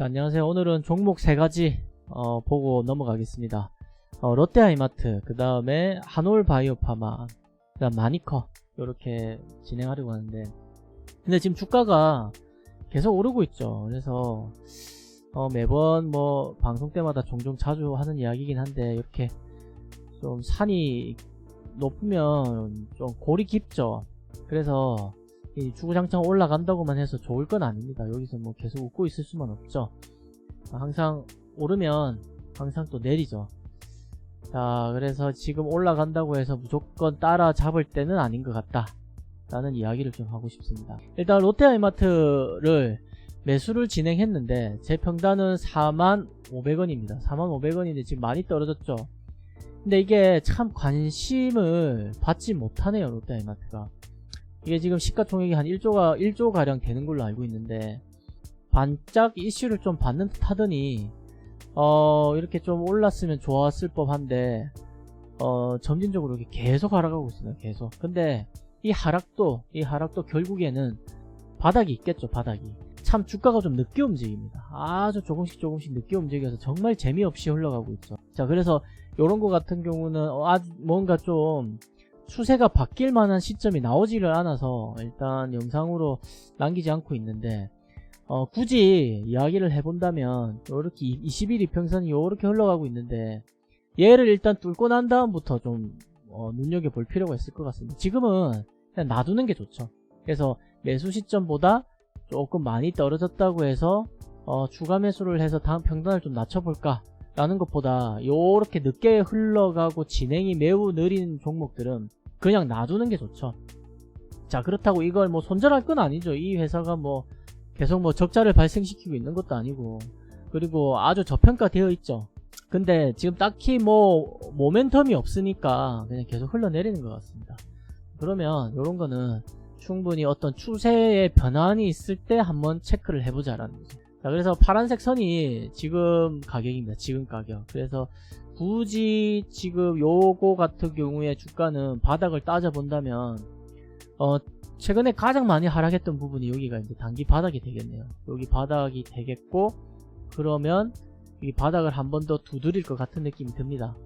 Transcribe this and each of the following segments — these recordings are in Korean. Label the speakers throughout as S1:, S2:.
S1: 자, 안녕하세요. 오늘은 종목 세 가지 어, 보고 넘어가겠습니다. 어, 롯데하이마트, 그 다음에 한올 바이오파마, 그 다음 마니커 이렇게 진행하려고 하는데 근데 지금 주가가 계속 오르고 있죠. 그래서 어, 매번 뭐 방송 때마다 종종 자주 하는 이야기긴 한데 이렇게 좀 산이 높으면 좀 골이 깊죠. 그래서 이 주구장창 올라간다고만 해서 좋을 건 아닙니다. 여기서 뭐 계속 웃고 있을 수만 없죠. 항상 오르면 항상 또 내리죠. 자, 그래서 지금 올라간다고 해서 무조건 따라잡을 때는 아닌 것 같다. 라는 이야기를 좀 하고 싶습니다. 일단 롯데아이마트를 매수를 진행했는데 제 평단은 4만 500원입니다. 4만 500원인데 지금 많이 떨어졌죠. 근데 이게 참 관심을 받지 못하네요. 롯데아이마트가. 이게 지금 시가총액이 한 1조가 1조 가량 되는 걸로 알고 있는데 반짝 이슈를 좀 받는 듯 하더니 어 이렇게 좀 올랐으면 좋았을 법한데 어 점진적으로 이렇게 계속 하락하고 있습니다. 계속. 근데 이 하락도 이 하락도 결국에는 바닥이 있겠죠. 바닥이. 참 주가가 좀 늦게 움직입니다. 아주 조금씩 조금씩 늦게 움직여서 정말 재미없이 흘러가고 있죠. 자 그래서 이런 거 같은 경우는 어, 아주 뭔가 좀 추세가 바뀔 만한 시점이 나오지를 않아서 일단 영상으로 남기지 않고 있는데 어, 굳이 이야기를 해본다면 요렇게 21 이평선이 요렇게 흘러가고 있는데 얘를 일단 뚫고 난 다음부터 좀 어, 눈여겨볼 필요가 있을 것 같습니다. 지금은 그냥 놔두는 게 좋죠. 그래서 매수 시점보다 조금 많이 떨어졌다고 해서 어, 추가 매수를 해서 다음 평단을 좀 낮춰볼까 라는 것보다 요렇게 늦게 흘러가고 진행이 매우 느린 종목들은 그냥 놔두는 게 좋죠. 자 그렇다고 이걸 뭐 손절할 건 아니죠. 이 회사가 뭐 계속 뭐 적자를 발생시키고 있는 것도 아니고 그리고 아주 저평가되어 있죠. 근데 지금 딱히 뭐 모멘텀이 없으니까 그냥 계속 흘러내리는 것 같습니다. 그러면 이런 거는 충분히 어떤 추세의 변환이 있을 때 한번 체크를 해보자라는 거죠. 자, 그래서 파란색 선이 지금 가격입니다. 지금 가격. 그래서 굳이 지금 요거 같은 경우에 주가는 바닥을 따져본다면 어 최근에 가장 많이 하락했던 부분이 여기가 이제 단기 바닥이 되겠네요. 여기 바닥이 되겠고 그러면 이 바닥을 한 번 더 두드릴 것 같은 느낌이 듭니다.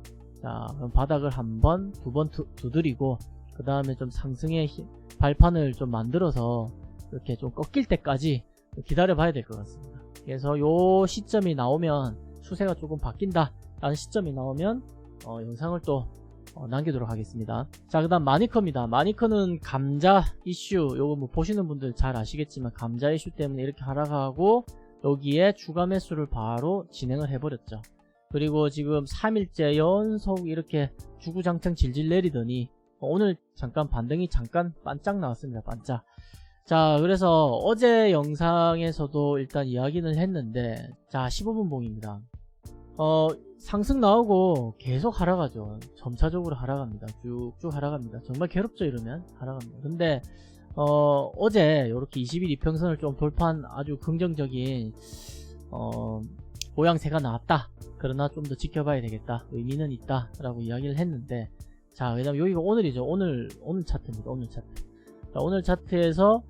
S1: 자, 그럼 바닥을 한 번, 두 번 두드리고 그 다음에 좀 상승의 힘, 발판을 좀 만들어서 이렇게 좀 꺾일 때까지 기다려 봐야 될 것 같습니다. 그래서 요 시점이 나오면 추세가 조금 바뀐다 라는 시점이 나오면 어, 영상을 또 어, 남기도록 하겠습니다. 자, 그 다음 마니커입니다. 마니커는 감자 이슈, 요거 뭐 보시는 분들 잘 아시겠지만 감자 이슈 때문에 이렇게 하락하고 여기에 추가 매수를 바로 진행을 해버렸죠. 그리고 지금 3일째 연속 이렇게 주구장창 질질 내리더니 오늘 잠깐 반등이 잠깐 반짝 나왔습니다. 반짝. 자, 그래서 어제 영상에서도 일단 이야기는 했는데 자, 15분 봉입니다. 어, 상승 나오고 계속 하락하죠. 점차적으로 하락합니다. 쭉쭉 하락합니다. 정말 괴롭죠, 이러면? 하락합니다. 근데, 어, 어제 이렇게 21 이평선을 좀 돌파한 아주 긍정적인, 어, 모양새가 나왔다. 그러나 좀 더 지켜봐야 되겠다. 의미는 있다. 라고 이야기를 했는데, 자, 왜냐면 여기가 오늘이죠. 오늘, 오늘 차트입니다. 오늘 차트. 자, 오늘 차트에서,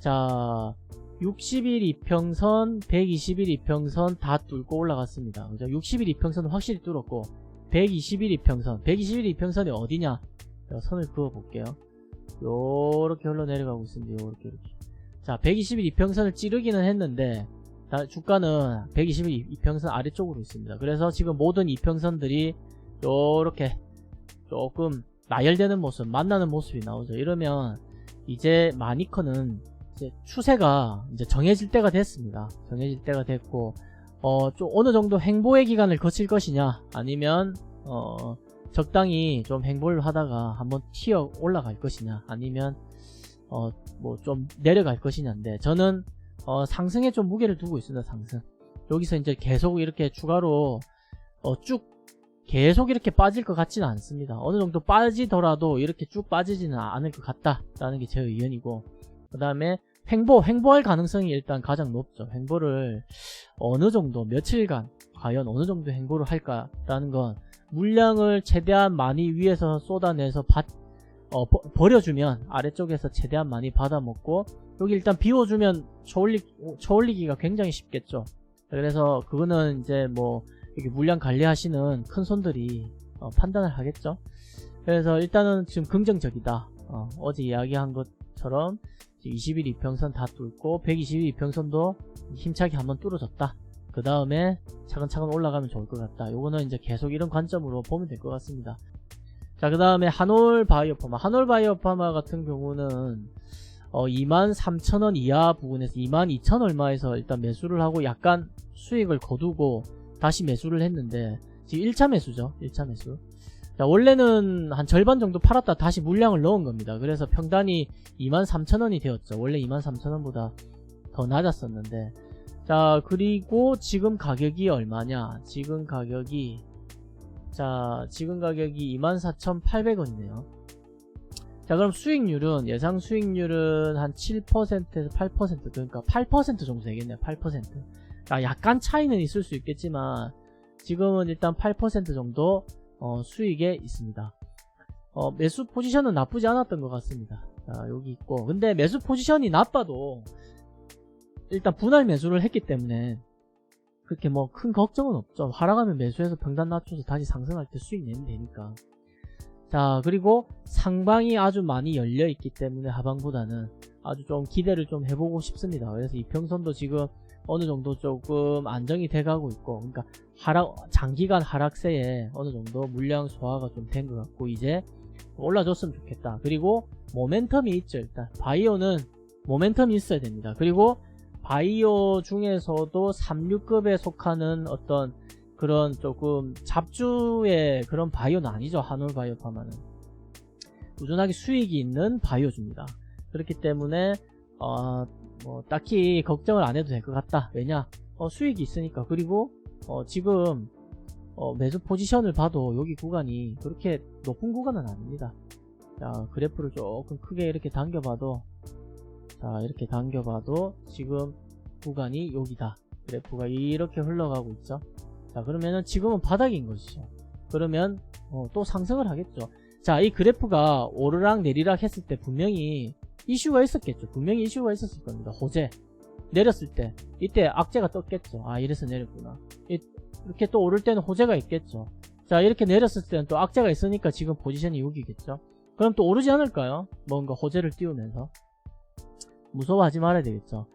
S1: 자, 60일 이평선, 120일 이평선 다 뚫고 올라갔습니다. 그죠? 60일 이평선은 확실히 뚫었고 120일 이평선, 120일 이평선이 어디냐? 선을 그어 볼게요. 요렇게 흘러 내려가고 있습니다. 요렇게 이렇게. 자, 120일 이평선을 찌르기는 했는데 주가는 120일 이평선 아래쪽으로 있습니다. 그래서 지금 모든 이평선들이 요렇게 조금 나열되는 모습, 만나는 모습이 나오죠. 이러면 이제 마니커는 이제 추세가 이제 정해질 때가 됐습니다. 정해질 때가 됐고 어, 좀 어느 정도 행보의 기간을 거칠 것이냐 아니면 어, 적당히 좀 행보를 하다가 한번 튀어 올라갈 것이냐 아니면 어, 뭐 좀 내려갈 것이냐인데 저는 어, 상승에 좀 무게를 두고 있습니다. 상승. 여기서 이제 계속 이렇게 추가로 어, 쭉 계속 이렇게 빠질 것 같지는 않습니다. 어느 정도 빠지더라도 이렇게 쭉 빠지지는 않을 것 같다라는 게 제 의견이고 그 다음에 횡보, 횡보할 가능성이 일단 가장 높죠. 횡보를 어느 정도, 며칠간, 과연 어느 정도 횡보를 할까라는 건 물량을 최대한 많이 위에서 쏟아내서 받, 어, 버, 버려주면 아래쪽에서 최대한 많이 받아먹고 여기 일단 비워주면 저올리, 저올리기가 굉장히 쉽겠죠. 그래서 그거는 이제 뭐 이렇게 물량 관리하시는 큰 손들이 어, 판단을 하겠죠. 그래서 일단은 지금 긍정적이다. 어, 제 이야기한 것처럼 21 이평선 다 뚫고 122 이평선도 힘차게 한번 뚫어졌다. 그 다음에 차근차근 올라가면 좋을 것 같다. 요거는 이제 계속 이런 관점으로 보면 될 것 같습니다. 자, 그 다음에 한올 바이오파마. 한올 바이오파마 같은 경우는 어, 23,000원 이하 부분에서 22,000 얼마에서 일단 매수를 하고 약간 수익을 거두고 다시 매수를 했는데 지금 1차 매수죠. 1차 매수. 자, 원래는 한 절반 정도 팔았다 다시 물량을 넣은 겁니다. 그래서 평단이 23,000원이 되었죠. 원래 23,000원보다 더 낮았었는데 자, 그리고 지금 가격이 얼마냐? 지금 가격이 자, 지금 가격이 24,800원이네요. 자, 그럼 수익률은 예상 수익률은 한 7%에서 8% 그러니까 8% 정도 되겠네요. 8%. 아, 약간 차이는 있을 수 있겠지만 지금은 일단 8% 정도 어, 수익에 있습니다. 어, 매수 포지션은 나쁘지 않았던 것 같습니다. 자, 여기 있고 근데 매수 포지션이 나빠도 일단 분할 매수를 했기 때문에 그렇게 뭐 큰 걱정은 없죠. 하락하면 매수해서 평단 낮춰서 다시 상승할 때 수익 내면 되니까. 자, 그리고 상방이 아주 많이 열려 있기 때문에 하방보다는 아주 좀 기대를 좀 해보고 싶습니다. 그래서 이평선도 지금 어느 정도 조금 안정이 돼가고 있고, 그러니까 하락, 장기간 하락세에 어느 정도 물량 소화가 좀 된 것 같고, 이제 올라줬으면 좋겠다. 그리고 모멘텀이 있죠, 일단. 바이오는 모멘텀이 있어야 됩니다. 그리고 바이오 중에서도 36급에 속하는 어떤 그런 조금 잡주의 그런 바이오는 아니죠. 한올 바이오 파마는. 꾸준하게 수익이 있는 바이오주입니다. 그렇기 때문에 어, 뭐 딱히 걱정을 안 해도 될 것 같다. 왜냐? 어, 수익이 있으니까. 그리고 어, 지금 어, 매수 포지션을 봐도 여기 구간이 그렇게 높은 구간은 아닙니다. 자, 그래프를 조금 크게 이렇게 당겨봐도 자, 이렇게 당겨봐도 지금 구간이 여기다. 그래프가 이렇게 흘러가고 있죠. 자, 그러면은 지금은 바닥인 것이죠. 그러면 어, 또 상승을 하겠죠. 자, 이 그래프가 오르락 내리락 했을 때 분명히 이슈가 있었겠죠. 분명히 이슈가 있었을 겁니다. 호재. 내렸을 때 이때 악재가 떴겠죠. 아, 이래서 내렸구나. 이, 이렇게 또 오를 때는 호재가 있겠죠. 자, 이렇게 내렸을 때는 또 악재가 있으니까 지금 포지션이 여기겠죠. 그럼 또 오르지 않을까요? 뭔가 호재를 띄우면서. 무서워하지 말아야 되겠죠.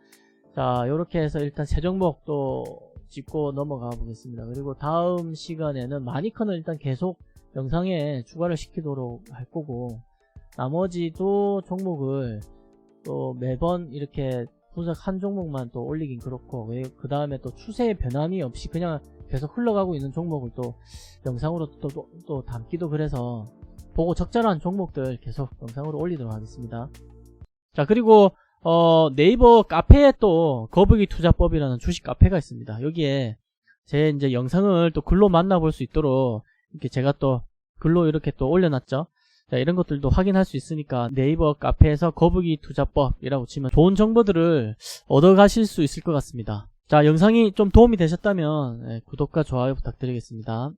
S1: 자, 이렇게 해서 일단 세 종목 또 짚고 넘어가 보겠습니다. 그리고 다음 시간에는 마니커는 일단 계속 영상에 추가를 시키도록 할 거고 나머지도 종목을 또 매번 이렇게 분석 한 종목만 또 올리긴 그렇고 그 다음에 또 추세의 변함이 없이 그냥 계속 흘러가고 있는 종목을 또 영상으로 또, 또, 또 담기도 그래서 보고 적절한 종목들 계속 영상으로 올리도록 하겠습니다. 자 그리고 어, 네이버 카페에 또 거북이 투자법이라는 주식 카페가 있습니다. 여기에 제 이제 영상을 또 글로 만나볼 수 있도록 이렇게 제가 또 글로 이렇게 또 올려놨죠. 자, 이런 것들도 확인할 수 있으니까 네이버 카페에서 거북이 투자법이라고 치면 좋은 정보들을 얻어 가실 수 있을 것 같습니다. 자, 영상이 좀 도움이 되셨다면 네, 구독과 좋아요 부탁드리겠습니다.